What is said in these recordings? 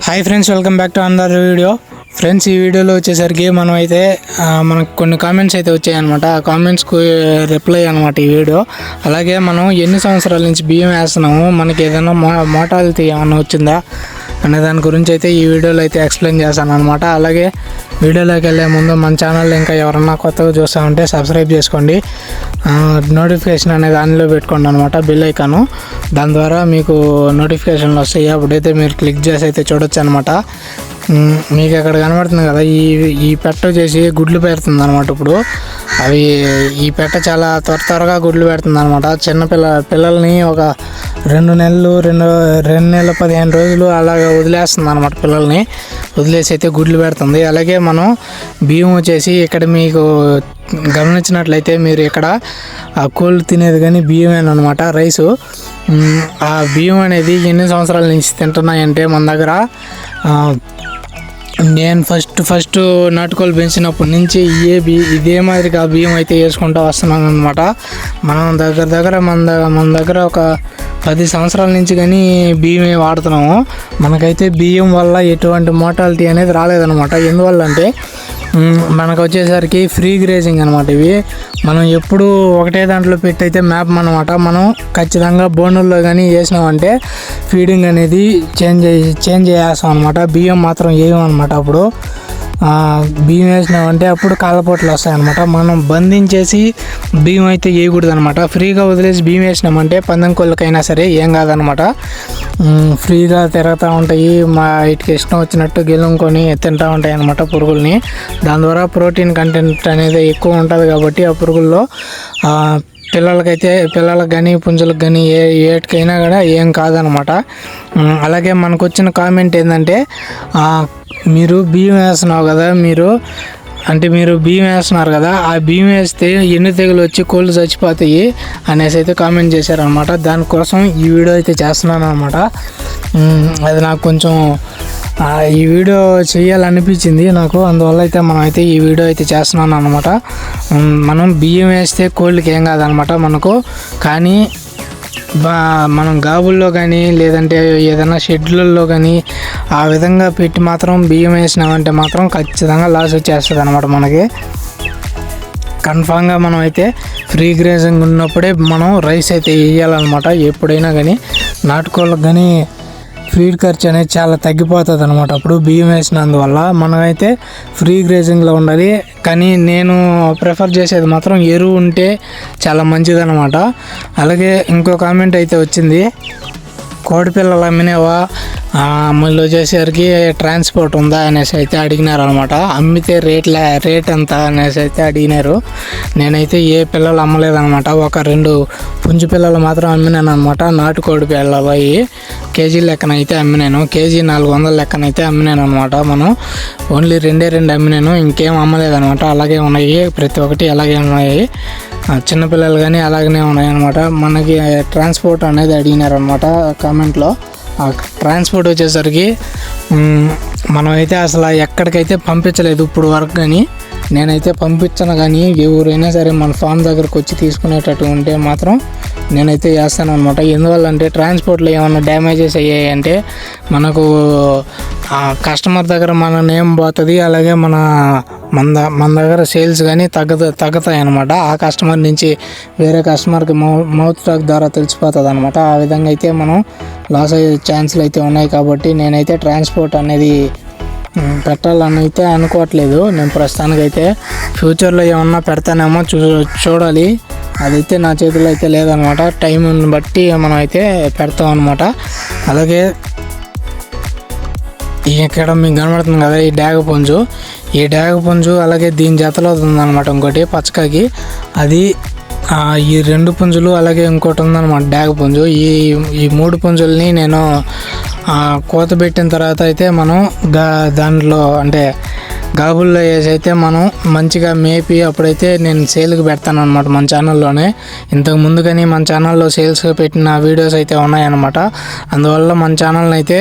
Hi friends welcome back to another video friends ఈ వీడియోలో వచ్చేసరికి మనం అయితే మనకు కొన్ని కామెంట్స్ అయితే వచ్చాయన్నమాట. ఆ కామెంట్స్కు రిప్లై అనమాట ఈ వీడియో అలాగే మనం ఎన్ని సంవత్సరాల నుంచి బియ్యం వేస్తున్నాము మనకి ఏదైనా మో మోటాలిటీ ఏమైనా వచ్చిందా? అనే దాని గురించి అయితే ఈ వీడియోలో అయితే ఎక్స్ప్లెయిన్ చేశాను అనమాట అలాగే వీడియోలోకి వెళ్ళే ముందు మన ఛానల్ ఇంకా ఎవరన్నా కొత్తగా చూస్తూ ఉంటే సబ్స్క్రైబ్ చేసుకోండి. నోటిఫికేషన్ అనేది దానిలో పెట్టుకోండి అనమాట బిల్ ఐకాను దాని ద్వారా మీకు నోటిఫికేషన్లు వస్తాయి. అప్పుడైతే మీరు క్లిక్ చేసి అయితే చూడొచ్చు అనమాట మీకు అక్కడ కనబడుతుంది కదా ఈ ఈ పెట్ట వచ్చేసి గుడ్లు పెడుతుంది అనమాట ఇప్పుడు. అవి ఈ పెట్ట చాలా త్వర త్వరగా గుడ్లు పెడుతుంది అనమాట చిన్న పిల్ల పిల్లల్ని ఒక రెండు నెలలు రెండు రెండు నెలల పదిహేను రోజులు అలాగ వదిలేస్తుంది అనమాట పిల్లల్ని. వదిలేసి అయితే గుడ్లు పెడుతుంది. అలాగే మనం బియ్యం వచ్చేసి ఇక్కడ మీకు గమనించినట్లయితే మీరు ఇక్కడ ఆ కోళ్ళు తినేది కానీ బియ్యమేనమాట రైసు. ఆ బియ్యం అనేది ఎన్ని సంవత్సరాల నుంచి తింటున్నాయంటే మన దగ్గర నేను ఫస్ట్ ఫస్ట్ నాటుకోలు పెంచినప్పటి నుంచి ఏ బి ఇదే మాదిరిగా బియ్యం అయితే వేసుకుంటూ వస్తున్నాను అనమాట మనం దగ్గర దగ్గర మన దగ్గర మన దగ్గర ఒక పది సంవత్సరాల నుంచి కానీ బియ్యమే వాడుతున్నాము. మనకైతే బియ్యం వల్ల ఎటువంటి మోటాలిటీ అనేది రాలేదనమాట ఎందువల్ల అంటే మనకు వచ్చేసరికి ఫ్రీ గ్రేజింగ్ అనమాట ఇవి. మనం ఎప్పుడు ఒకటే దాంట్లో పెట్టయితే మ్యాప్ అనమాట మనం ఖచ్చితంగా బోనుల్లో కానీ వేసినామంటే ఫీడింగ్ అనేది చేంజ్ చేంజ్ చేస్తాం అనమాట బియ్యం మాత్రం వేయమన్నమాట అప్పుడు. బియ్యం వేసినామంటే అప్పుడు కాళ్ళపోట్లు వస్తాయన్నమాట. మనం బంధించేసి బియ్యం అయితే వేయకూడదు అనమాట ఫ్రీగా వదిలేసి బియ్యం వేసినామంటే పందెం కోళ్ళకైనా సరే ఏం కాదనమాట ఫ్రీగా తిరుగుతూ ఉంటాయి మా ఇటుకి ఇష్టం వచ్చినట్టు గెలుముకొని తింటూ ఉంటాయి అనమాట పురుగుల్ని. దాని ద్వారా ప్రోటీన్ కంటెంట్ అనేది ఎక్కువ ఉంటుంది కాబట్టి ఆ పురుగుల్లో పిల్లలకైతే పిల్లలకు కానీ పుంజులకు కానీ ఏ ఏటికైనా కూడా ఏం కాదనమాట అలాగే మనకు వచ్చిన కామెంట్ ఏంటంటే మీరు బియ్యం వేస్తున్నావు కదా మీరు అంటే మీరు బియ్యం వేస్తున్నారు కదా ఆ బియ్యం వేస్తే ఎన్ని తెగులు వచ్చి కోళ్ళు చచ్చిపోతాయి అనేసి అయితే కామెంట్ చేశారనమాట దానికోసం ఈ వీడియో అయితే చేస్తున్నాను అనమాట అది నాకు కొంచెం ఈ వీడియో చేయాలనిపించింది నాకు. అందువల్ల అయితే మనం అయితే ఈ వీడియో అయితే చేస్తున్నాను అనమాట మనం బియ్యం వేస్తే కోళ్ళకి ఏం కాదనమాట మనకు. కానీ బా మనం గాబుల్లో కానీ లేదంటే ఏదైనా షెడ్లలో కానీ ఆ విధంగా పెట్టి మాత్రం బియ్యం వేసినామంటే మాత్రం ఖచ్చితంగా లాస్ వచ్చేస్తుంది అనమాట మనకి. కన్ఫామ్గా మనం అయితే ఫ్రీ గ్రేజింగ్ ఉన్నప్పుడే మనం రైస్ అయితే వేయాలన్నమాట ఎప్పుడైనా కానీ నాటుకోళ్ళకి కానీ ఫీడ్ ఖర్చు అనేది చాలా తగ్గిపోతుంది అనమాట అప్పుడు బియ్యం వేసినందువల్ల మనమైతే ఫ్రీ గ్రేజింగ్లో ఉండాలి. కానీ నేను ప్రిఫర్ చేసేది మాత్రం ఎరువు ఉంటే చాలా మంచిదన్నమాట. అలాగే ఇంకో కామెంట్ అయితే వచ్చింది. కోడిపిల్లలు అమ్మినేవా? మళ్ళీ వచ్చేసరికి ట్రాన్స్పోర్ట్ ఉందా అనేసి అయితే అడిగినారు అనమాట అమ్మితే రేట్ రేట్ ఎంత అనేసి అయితే అడిగినారు. నేనైతే ఏ పిల్లలు అమ్మలేదనమాట ఒక రెండు పుంజు పిల్లలు మాత్రం అమ్మినాను అనమాట నాటుకోడి పిల్లలు అవి కేజీ లెక్కన అయితే అమ్మినాను. కేజీ నాలుగు వందల లెక్కన అయితే అమ్మినాను అనమాట మనం. ఓన్లీ రెండే రెండు అమ్మినాను. ఇంకేం అమ్మలేదనమాట అలాగే ఉన్నాయి. ప్రతి ఒక్కటి అలాగే ఉన్నాయి. చిన్నపిల్లలు కానీ అలాగనే ఉన్నాయన్నమాట. మనకి ట్రాన్స్పోర్ట్ అనేది అడిగినారనమాట కామెంట్లో. ఆ ట్రాన్స్పోర్ట్ వచ్చేసరికి మనమైతే అసలు ఎక్కడికైతే పంపించలేదు ఇప్పుడు వరకు కానీ నేనైతే పంపించను కానీ ఎవరైనా సరే మన ఫామ్ దగ్గరకు వచ్చి తీసుకునేటట్టు ఉంటే మాత్రం నేనైతే చేస్తాను అనమాట ఎందువల్ల అంటే ట్రాన్స్పోర్ట్లో ఏమైనా డ్యామేజెస్ అయ్యాయి అంటే మనకు ఆ కస్టమర్ దగ్గర మన నేమ్ పోతుంది అలాగే మన మన ద- మన దగ్గర సేల్స్ కానీ తగ్గదు తగ్గుతాయి అనమాట ఆ కస్టమర్ నుంచి వేరే కస్టమర్కి మౌ మౌత్ టాక్ ద్వారా తెలిసిపోతుంది అనమాట ఆ విధంగా అయితే మనం లాస్ అయ్యే ఛాన్సులు అయితే ఉన్నాయి కాబట్టి నేనైతే ట్రాన్స్పోర్ట్ అనేది పెట్టాలని అయితే అనుకోవట్లేదు. నేను ప్రస్తుతానికైతే ఫ్యూచర్లో ఏమన్నా పెడతానేమో చూ చూడాలి. అదైతే నా చేతిలో అయితే లేదనమాట. టైంని బట్టి మనం అయితే పెడతాం అనమాట. అలాగే ఈ ఇక్కడ మీకు కనబడుతుంది కదా ఈ డాగ పుంజు. ఈ డాగ పుంజు అలాగే దీని జతలో ఉందన్నమాట ఇంకోటి పచ్చకాకి. అది ఈ రెండు పుంజులు అలాగే ఇంకోటి ఉందన్నమాట డాగ పుంజు. ఈ ఈ మూడు పుంజుల్ని నేను కోత పెట్టిన తర్వాత అయితే మనం గా దాంట్లో అంటే గాబుల్లో వేసి అయితే మనం మంచిగా మేపి అప్పుడైతే నేను సేల్కి పెడతాను అనమాట మన ఛానల్లోనే. ఇంతకు ముందు కానీ మన ఛానల్లో సేల్స్ పెట్టిన వీడియోస్ అయితే ఉన్నాయన్నమాట. అందువల్ల మన ఛానల్ని అయితే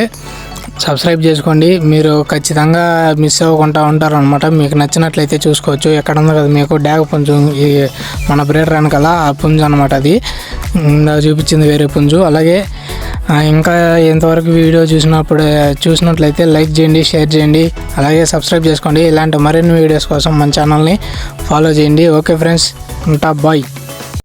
సబ్స్క్రైబ్ చేసుకోండి. మీరు ఖచ్చితంగా మిస్ అవ్వకుండా ఉంటారు అనమాట మీకు నచ్చినట్లయితే చూసుకోవచ్చు. ఎక్కడ ఉందో కదా మీకు డ్యాగ్ పుంజు ఈ మన బ్రేడర్ వెనకాల ఆ పుంజు అనమాట అది. చూపించింది వేరే పుంజు. అలాగే ఇంకా ఎంతవరకు వీడియో చూసినప్పుడు చూసినట్లయితే లైక్ చేయండి షేర్ చేయండి అలాగే సబ్స్క్రైబ్ చేసుకోండి. ఇలాంటి మరిన్ని వీడియోస్ కోసం మన ఛానల్ని ఫాలో చేయండి. ఓకే ఫ్రెండ్స్ ఉంటా బాయ్.